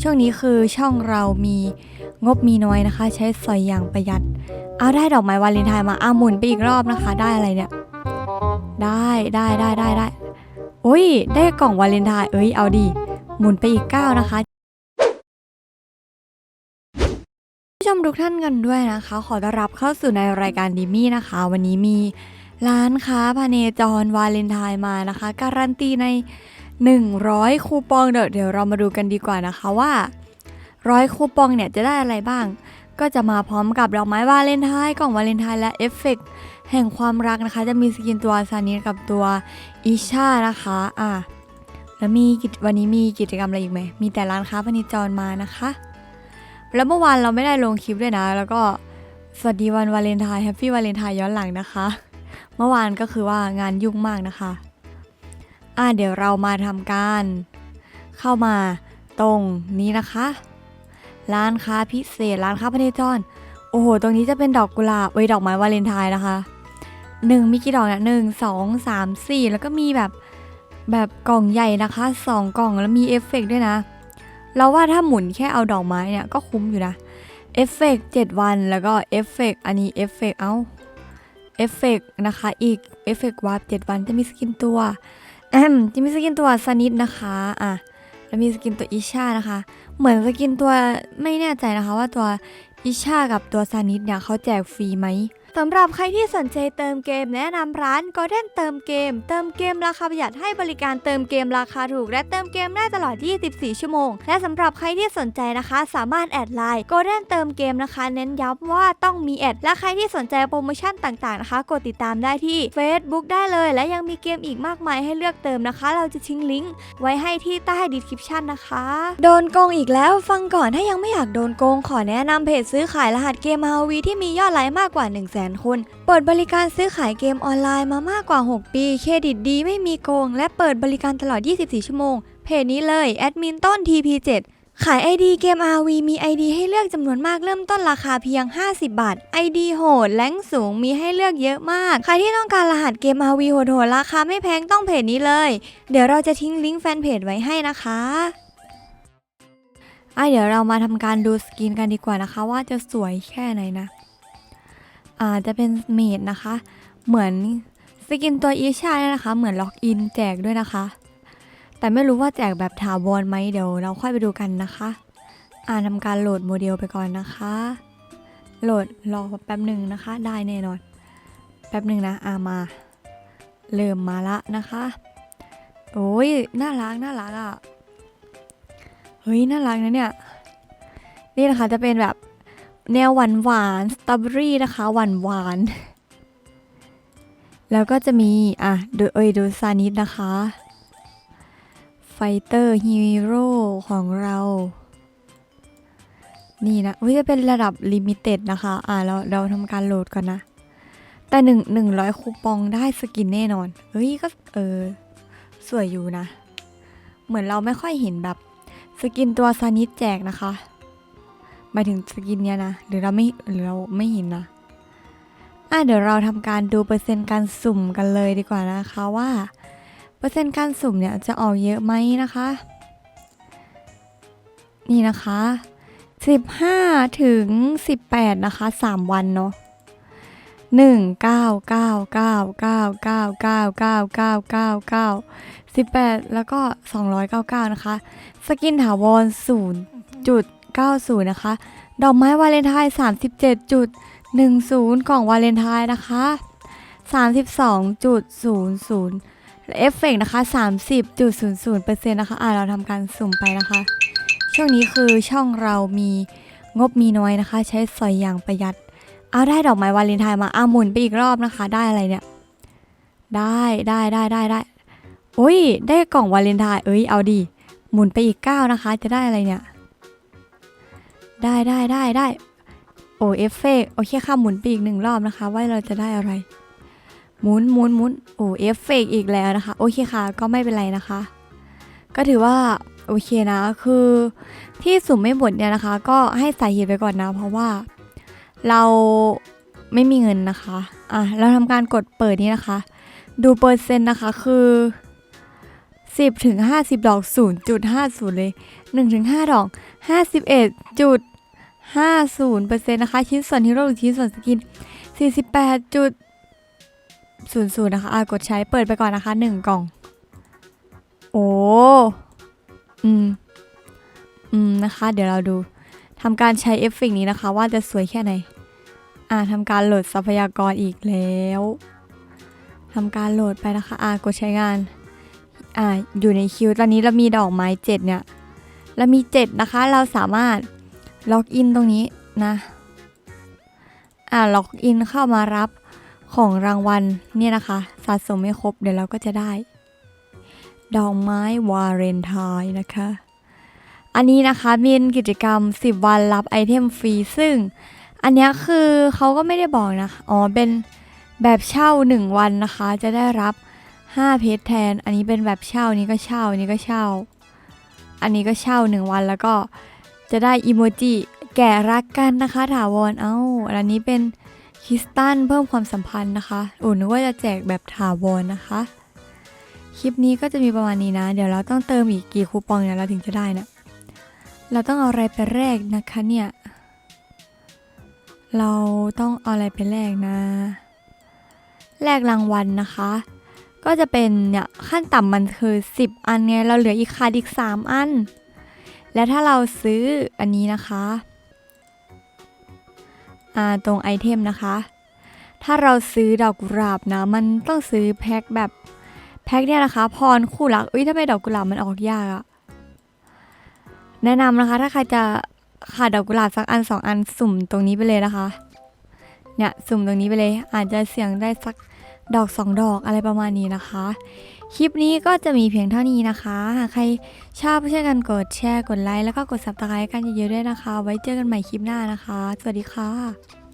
ช่วงนี้คือช่องเรามีงบมีน้อยนะคะ ใช้สอยอย่างประหยัด เอาได้ดอกไม้วาเลนไทน์มาอะหมุนไปอีกรอบนะคะ ได้อะไรเนี่ย ได้ได้ได้ได้ได้โอ้ย ได้กล่องวาเลนไทน์เอ้ยเอาดี หมุนไปอีกเก้านะคะผู้ชมทุกท่านกันด้วยนะคะ ขอต้อนรับเข้าสู่ในรายการดิมี่นะคะ วันนี้มีร้านค้าพาเนจรวาเลนไทน์มานะคะ การันตีใน 100 คูปองเดี๋ยวเดี๋ยวเรามาดูกันดีกว่านะคะว่าร้อยคูปองเนี่ยจะได้อะไรบ้าง ก็จะมาพร้อมกับดอกไม้วาเลนไทน์กล่องวาเลนไทน์และเอฟเฟกต์แห่งความรักนะคะ จะมีสกินตัวซานิสกับตัวอิชานะคะอะแล้วมีวันนี้มีกิจกรรมอะไรอีกไหมมีแต่ร้านค้าพาณิจรมานะคะ แล้วเมื่อวานเราไม่ได้ลงคลิปด้วยนะ แล้วก็สวัสดีวันวาเลนไทน์แฮปปี้วาเลนไทน์ย้อนหลังนะคะ เมื่อวานก็คือว่างานยุ่งมากนะคะ อะเดี๋ยวเรามาทำการ เข้ามาตรงนี้นะคะ ร้านค้าพิเศษร้านค้าพเนจรโอ้โห ตรงนี้จะเป็นดอกกุหลาบไว้ยดอกไม้วาเลนไทน์นะคะหนึ่งมีกี่ดอกเนี่ยหนึ่งสองสามสี่แล้วก็มีแบบแบบกล่องใหญ่นะคะสองกล่องแล้วมีเอฟเฟกต์ด้วยนะ เราว่าถ้าหมุนแค่เอาดอกไม้เนี่ยก็คุ้มอยู่นะเอฟเฟกต์เจ็ดวันแล้วก็เอฟเฟกต์อันนี้เอฟเฟกต์เอ้าเอฟเฟกต์นะคะอีกเอฟเฟกต์วาร์ปเจ็ดวันจะมีสกินตัว แอมจะมีสกินตัวซานิดนะคะอะแล้วมีสกินตัวอิชานะคะ เหมือนสกินตัวไม่แน่ใจนะคะว่าตัวอิชากับตัวซานิดเนี่ยเขาแจกฟรีไหม สำหรับใครที่สนใจเติมเกมแนะนำร้าน Golden เติมเกม เติมเกมราคาประหยัดให้บริการเติมเกมราคาถูก และเติมเกมได้ตลอด 24 ชั่วโมง และสำหรับใครที่สนใจนะคะ สามารถแอดไลน์ Golden เติมเกมนะคะ เน้นย้ำว่าต้องมีแอด และใครที่สนใจโปรโมชั่นต่างๆนะคะ กดติดตามได้ที่ Facebook ได้เลย และยังมีเกมอีกมากมายให้เลือกเติมนะคะ เราจะทิ้งลิงก์ไว้ให้ที่ใต้ดีสคริปชันนะคะ โดนโกงอีกแล้วฟังก่อนถ้ายังไม่อยากโดนโกงขอแนะนำเพจซื้อขายรหัสเกม RV ที่มียอดไลค์มากกว่า1 0 0 0 0แสนคน เปิดบริการซื้อขายเกมออนไลน์มามากกว่า 6 ปี เครดิตดีไม่มีโกง และเปิดบริการตลอด 24 ชั่วโมง เพจนี้เลยแอดมินต้น TP7 ขาย ID เกม RV มี ID ให้เลือกจำนวนมากเริ่มต้นราคาเพียง 50 บาท ID โหดแรงสูงมีให้เลือกเยอะมาก ใครที่ต้องการรหัสเกม RV โหดๆราคาไม่แพงต้องเพจนี้เลย เดี๋ยวเราจะทิ้งลิงก์แฟนเพจไว้ให้นะคะอะเดี๋ยวเรามาทำการดูสกินกันดีกว่านะคะ ว่าจะสวยแค่ไหนนะ อ่าจะเป็นเมดนะคะ เหมือนสกินตัวอีชาเนี่ยนะคะ เหมือนล็อกอินแจกด้วยนะคะ แต่ไม่รู้ว่าแจกแบบถาวรไหมเดี๋ยวเราค่อยไปดูกันนะคะอ่าทำการโหลดโมเดลไปก่อนนะคะ โหลดรอแป๊บหนึ่งนะคะ ได้แน่นอน แป๊บหนึ่งนะอ่ามา เริ่มมาละนะคะโอ้ยน่ารักน่ารักอะ่ะเฮ้ยน่ารักนะเนี่ย นี่นะคะจะเป็นแบบ แนวหวานหวานสตรอเบอรี่นะคะหวานหวานแล้วก็จะมี อะดูเอ้ยดูซานิสนะคะไฟเตอร์ฮีโร่ของเรา นี่นะอุ้ยจะเป็นระดับลิมิเต็ดนะคะ อะเราเราทำการโหลดก่อนนะ แต่หนึ่งหนึ่งร้อยคูปองได้สกินแน่นอน เฮ้ยก็เออ สวยอยู่นะ เหมือนเราไม่ค่อยเห็นแบบ สกินตัวซานิสแจกนะคะ หมายถึงสกินเนี้ยนะ หรือเราไม่หรือเราไม่เห็นนะอะเดี๋ยวเราทำการดูเปอร์เซ็นต์การสุ่มกันเลยดีกว่านะคะว่า เปอร์เซ็นต์การสุ่มเนี่ยจะออกเยอะไหมนะคะ นี่นะคะ 15 ถึง 18 นะคะ 3 วันเนาะ1 9 9 9 9 9 9 9 9 9 9 18แล้วก็299นะคะ สกินถาวร0.90นะคะ ดอกไม้วาเลนไทน์ 37.10 กล่องวาเลนไทน์นะคะ 32.00 เอฟเฟกต์นะคะ 30.00%นะคะ อ่าเราทำการสุ่มไปนะคะ ช่วงนี้คือช่องเรามีงบมีน้อยนะคะ ใช้สอยอย่างประหยัด เอาได้ดอกไม้วาเลนไทน์มาอ่าหมุนไปอีกรอบนะคะ ได้อะไรเนี่ย ได้ได้ได้ได้ได้โอ้ย ได้กล่องวาเลนไทน์ เอ้ย เอาดี หมุนไปอีกเก้านะคะ จะได้อะไรเนี่ย ได้ได้ได้ได้โอเอฟเฟกโอเคค่ะหมุนไปอีกหนึ่งรอบนะคะ ว่าเราจะได้อะไร หมุนหมุนหมุนโอเอฟเฟกอีกแล้วนะคะ โอเคค่ะ ก็ไม่เป็นไรนะคะ ก็ถือว่าโอเคนะ คือที่สุ่มไม่หมดเนี่ยนะคะ ก็ให้ใส่เหตุไปก่อนนะ เพราะว่าเราไม่มีเงินนะคะ อะ เราทำการกดเปิดนี้นะคะ ดูเปอร์เซ็นต์นะคะ คือ 10ถึง50 ดอก 0.50 เลย 1ถึง5ดอก 50%นะคะ ชิ้นส่วนฮีโร่หรือชิ้นส่วนสกิน 48.00 นะคะอะกดใช้เปิดไปก่อนนะคะ 1 กล่อง โอ้ อืม อืม นะคะ เดี๋ยวเราดูทำการใช้เอฟเฟกนี้นะคะ ว่าจะสวยแค่ไหน อ่าทำการโหลดทรัพยากรอีกแล้วทำการโหลดไปนะคะ อ่ากดใช้งาน อ่า อยู่ในคิว ตอนนี้เรามีดอกไม้เจ็ดเนี่ย เรามีเจ็ดนะคะ เราสามารถ ล็อกอินตรงนี้นะ อ่าล็อกอินเข้ามารับของรางวัลเนี่ยนะคะ สะสมไม่ครบเดี๋ยวเราก็จะได้ ดอกไม้วาเลนไทน์นะคะ อันนี้นะคะเป็นกิจกรรม 10 วันรับไอเทมฟรีซึ่ง อันนี้คือเขาก็ไม่ได้บอกนะ อ๋อ เป็นแบบเช่า 1 วันนะคะ จะได้รับ 5 เพชรแทน อันนี้เป็นแบบเช่านี้ก็เช่านนี้ก็เช่า อันนี้ก็เช่า 1 วันแล้วก็ จะได้อีโมจิแก่รักกันนะคะถาวร เอ้า อันนี้เป็นคริสตัลเพิ่มความสัมพันธ์นะคะโอ้นึกว่าจะแจกแบบถาวรนะคะ คลิปนี้ก็จะมีประมาณนี้นะ เดี๋ยวเราต้องเติมอีกกี่คูปองเนี่ยเราถึงจะได้นะเราต้องเอาอะไรไปแลกนะคะเนี่ย เราต้องเอาอะไรไปแลกนะแลกรางวัลนะคะ ก็จะเป็นเนี่ยขั้นต่ำมันคือ 10 อันไง เราเหลืออีกขาดอีก 3 อัน และถ้าเราซื้ออันนี้นะคะตรงไอเทมนะคะ ถ้าเราซื้อดอกกุหลาบนะ มันต้องซื้อแพ็คแบบแพ็คเนี่ยนะคะ พรคู่รักอุ้ยทำไมดอกกุหลาบมันออกยากอะแนะนำนะคะ ถ้าใครจะขาดดอกกุหลาบสักอันสองอันสุ่มตรงนี้ไปเลยนะคะ เนี่ยสุ่มตรงนี้ไปเลย อาจจะเสี่ยงได้สัก ดอกสองดอกอะไรประมาณนี้นะคะ คลิปนี้ก็จะมีเพียงเท่านี้นะคะหากใครชอบช่วยกันกดแชร์กดไลค์แล้วก็กด subscribe กันเยอะๆด้วยนะคะ ไว้เจอกันใหม่คลิปหน้านะคะ สวัสดีค่ะ